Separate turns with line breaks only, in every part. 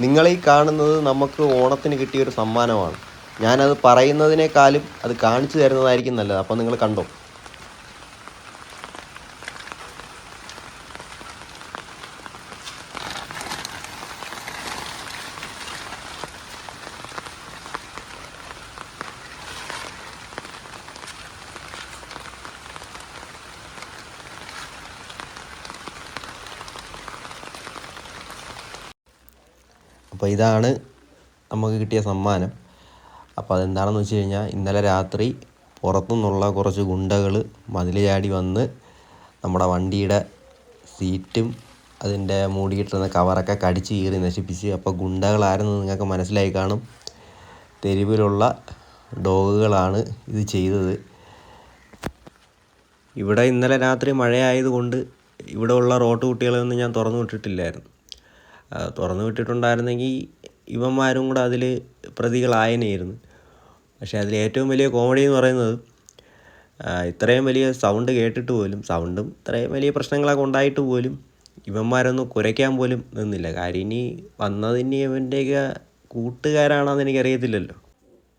നിങ്ങളീ കാണുന്നത് നമുക്ക് ഓണത്തിന് കിട്ടിയ ഒരു സമ്മാനമാണ്. ഞാനത് പറയുന്നതിനേക്കാളും അത് കാണിച്ചു തരുന്നതായിരിക്കും നല്ലത്. അപ്പോൾ നിങ്ങൾ കണ്ടോ? അപ്പോൾ ഇതാണ് നമുക്ക് കിട്ടിയ സമ്മാനം. അപ്പോൾ അതെന്താണെന്ന് വെച്ച് കഴിഞ്ഞാൽ ഇന്നലെ രാത്രി പുറത്തുനിന്നുള്ള കുറച്ച് ഗുണ്ടകൾ മതിൽ ചാടി വന്ന് നമ്മുടെ വണ്ടിയുടെ സീറ്റും അതിന്റെ മൂടിയിട്ടിരുന്ന കവറൊക്കെ കടിച്ച് കീറി നശിപ്പിച്ച്. അപ്പോൾ ഗുണ്ടകളാരെന്ന് നിങ്ങൾക്ക് മനസ്സിലായി കാണും. തെരുവിലുള്ള ഡോഗുകളാണ് ഇത് ചെയ്തത്. ഇവിടെ ഇന്നലെ രാത്രി മഴയായതുകൊണ്ട് ഇവിടെയുള്ള റോട്ട് കുട്ടികളെയൊന്നും ഞാൻ തുറന്നു വിട്ടിട്ടില്ലായിരുന്നു. തുറന്നു വിട്ടിട്ടുണ്ടായിരുന്നെങ്കിൽ ഇവന്മാരും കൂടെ അതിൽ പ്രതികളായനായിരുന്നു. പക്ഷേ അതിൽ ഏറ്റവും വലിയ കോമഡി എന്ന് പറയുന്നത് ഇത്രയും വലിയ സൗണ്ട് കേട്ടിട്ട് പോലും സൗണ്ടും ഇത്രയും വലിയ പ്രശ്നങ്ങളൊക്കെ ഉണ്ടായിട്ട് പോലും ഇവന്മാരൊന്നും കുരയ്ക്കാൻ പോലും നിന്നില്ല. കാര്യം ഇനി വന്നതിന് ഇവന്റെയൊക്കെ കൂട്ടുകാരാണെന്ന് എനിക്കറിയത്തില്ലല്ലോ.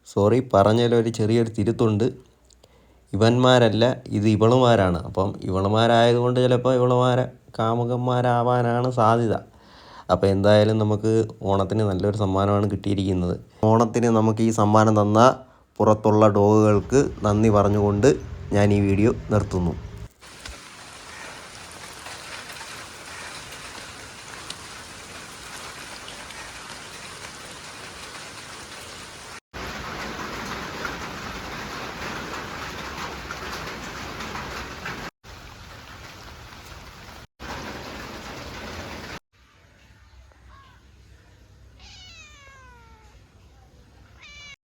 സോറി പറഞ്ഞാലൊരു ചെറിയൊരു തിരുത്തുണ്ട്. ഇവന്മാരല്ല ഇത് ഇവളുമാരാണ്. അപ്പം ഇവളുമാരായതുകൊണ്ട് ചിലപ്പോൾ ഇവളുമാരെ കാമുകന്മാരാവാനാണ് സാധ്യത. അപ്പോൾ എന്തായാലും നമുക്ക് ഓണത്തിന് നല്ലൊരു സമ്മാനമാണ് കിട്ടിയിരിക്കുന്നത്. ഓണത്തിന് നമുക്ക് ഈ സമ്മാനം തന്ന പുറത്തുള്ള ഡോഗുകൾക്ക് നന്ദി പറഞ്ഞുകൊണ്ട് ഞാൻ ഈ വീഡിയോ നിർത്തുന്നു.